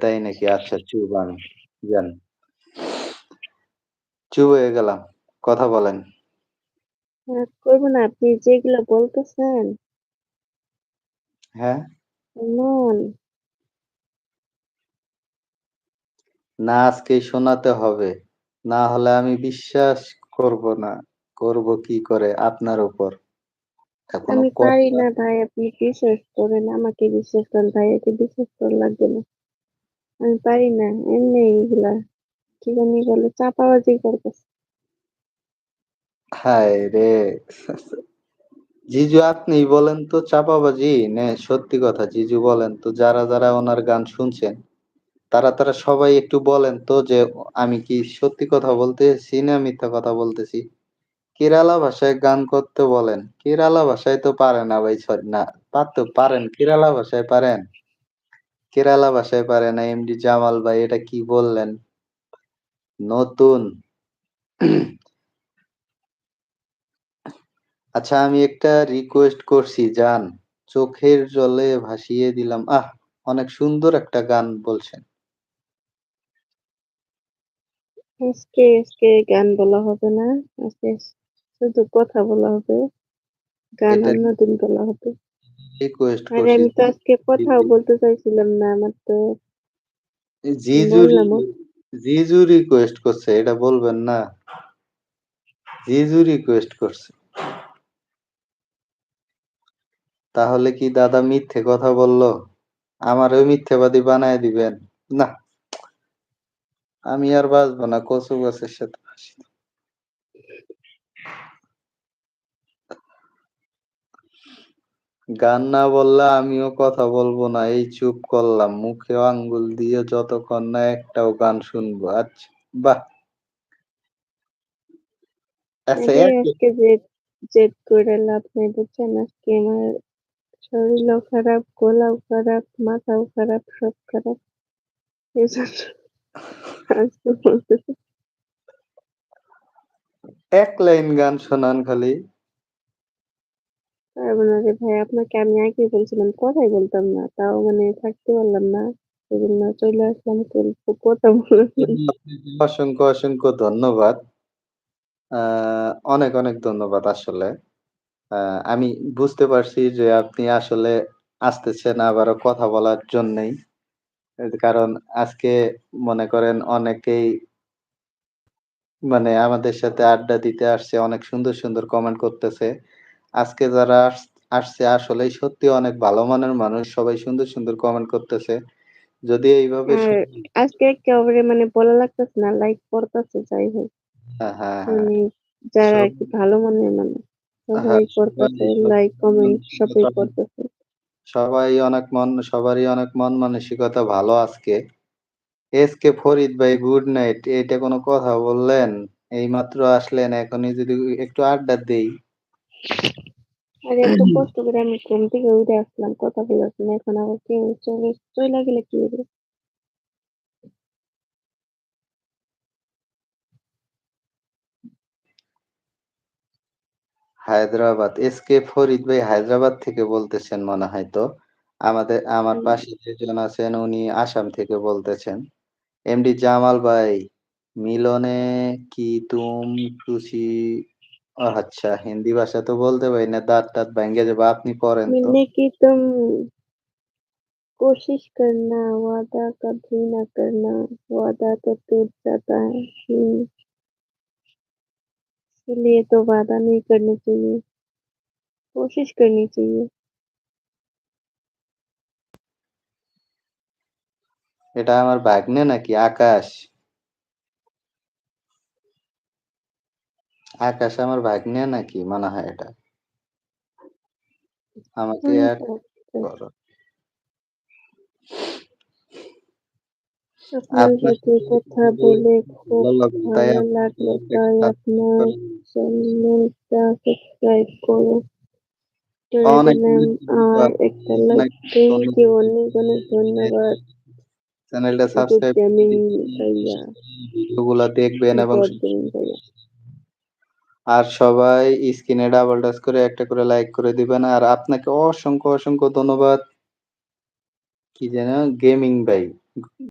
তাই নাকি? আচ্ছা চুপ আমি। যান। চুপ হয়ে গেলাম। কথা বলেন। রাগ করব না। আপনি যেগুলা বলতেছেন হ্যাঁ? না আজকেই শোনাতে হবে। না হলে আমি বিশ্বাস করব না। করব কি করে আপনার উপর। এখনও আমি পারি না ভাই আপনি বিশ্বাস করেন। আমাকে বিশ্বাস করেন। ভাইয়াকে বিশ্বাস করা লাগবে না। আমি পারি না। এমনি এগুলা কি জানি বলে চাপাবাজি করতেছে। হায়রে! জিজু আপনিই বলেন তো চাপাবাজি? না সত্যি কথা জিজু বলেন তো যারা, যারা ওনার গান শুনছেন, তারা, তারা সবাই একটু বলেন তো যে আমি কি সত্যি কথা বলতেছি না মিথ্যা কথা বলতেছি? কেরালা ভাষায় গান করতে বলেন। কেরালা ভাষায় তো পারে না ভাই সরি না পারতো পারেন কেরালা ভাষায় পারেন? কেরালা ভাষায় পারে না এমডি জামাল ভাই এটা কি বললেন? নতুন। আচ্ছা আমি একটা রিকোয়েস্ট করছি যান। চোখের জলে ভাসিয়ে দিলাম। আহ! অনেক সুন্দর একটা গান বলছেন। আজকে, আজকে গান বলা হবে না। আজকে শুধু কথা বলা হবে। গান অন্যদিন বলা হবে। রিকোয়েস্ট আরে করছি। আমি তো আজকে কথাও বলতে চাইছিলাম না। আমার তো জিজু। জিজু রিকোয়েস্ট করছে এটা বলবেন না? জিজু রিকোয়েস্ট করছে। তাহলে কি দাদা মিথ্যে কথা বলল? আমারেও মিথ্যাবাদী বানায় দিবেন? না আমি আর বাঁচবো না কচু গাছের সাথে ফাঁসি। গান না বললে আমিও কথা বলব না। এই চুপ করলাম। মুখেও আঙ্গুল দিয়ে যতক্ষণ না একটাও গান শুনব। আচ্ছা, বাহ! আচ্ছা আজকে জেদ, করে লাভ নেই বুঝছেন? আজকে আমার শরীরও খারাপ, গলাও খারাপ, মাথাও খারাপ, সব খারাপ। এক লাইন গান শোনান খালি। পারব না রে ভাই। আপনাকে আমি আগেই বলছিলাম কথাই বলতাম না। তাও মানে থাকতে পারলাম না। এজন্য চলে আসলাম তো কথা জন্য। অসংখ্য, অসংখ্য ধন্যবাদ। অনেক, অনেক ধন্যবাদ আসলে। আমি বুঝতে পারছি যে আপনি আসলে আসতেছেন আবারও কথা বলার জন্যই কারণ আজকে মনে করেন অনেকেই মানে আমাদের সাথে আড্ডা দিতে আসছে। অনেক সুন্দর, সুন্দর কমেন্ট করতেছে। আজকে যারা আসছে আসলে সত্যি অনেক ভালো মানের মানুষ। সবাই সুন্দর, সুন্দর কমেন্ট করতেছে। যদি এইভাবে সবাই আজকে একেবারে মানে বলা লাগতেছে না। লাইক পড়তেছে যাই হোক। হ্যাঁ, হ্যাঁ, হ্যাঁ। মানে যারা ভালো মনের মানুষ। সবাই হ্যাঁ, লাইক, কমেন্ট সবই করতেছে। সবাই অনেক মন সবারই অনেক মন মানসিকতা ভালো আজকে। এস কে ফরিদ ভাই গুড নাইট। এইটা কোনো কথা বললেন? এইমাত্র আসলেন এখনই যদি একটু আড্ডা দেই। আরে এত কষ্ট করে আমি ঘুম থেকে উঠে আসলাম কথা বলার জন্য। এখন আবার কেউ চলে চইলা গেলে কি হবে? হায়দ্রাবাদ। এসকে ফরিদ ভাই হায়দ্রাবাদ থেকে বলতেছেন মনে হয় তো। আমাদের আমার পাশে যেজন আছেন উনি আসাম থেকে বলতেছেন। এমডি জামাল ভাই, মিলনে কি তুম খুশি আচ্ছা হিন্দি ভাষা তো বলতে পারি না। দাঁত-টাত ভাইঙ্গা যাবে। আপনি পড়েন তো। मिलने की तुम कोशिश करना, वादा कभी ना करना, वादा तो टूट जाता है। हुँ। इसलिए तो वादा नहीं करना चाहिए। कोशिश करनी चाहिए। এটা আমার ভাগ্নে নাকি আকাশ? আকাশ আমার ভাগ্নে নাকি মনে হয় এটা। আমাকে হুম। করো। আপনার আপনার সাথে সাথে কথা বলে খুব ভালো লাগল। তাই আপনার চ্যানেলটা সাবস্ক্রাইব করো অনেক, আর। একটা লাইক থ্যাংক ইউ অনেক, অনেক ধন্যবাদ। চ্যানেলটা গুড সাবস্ক্রাইব করে গেমিং দিবেন। ভাইয়া। ভিডিওগুলা দেখবেন এবং। আর সবাই স্ক্রিনে ডাবল টাচ করে একটা করে লাইক করে দিবেন। আর আপনাকে অসংখ্য, অসংখ্য ধন্যবাদ। কি যেন? গেমিং ভাই।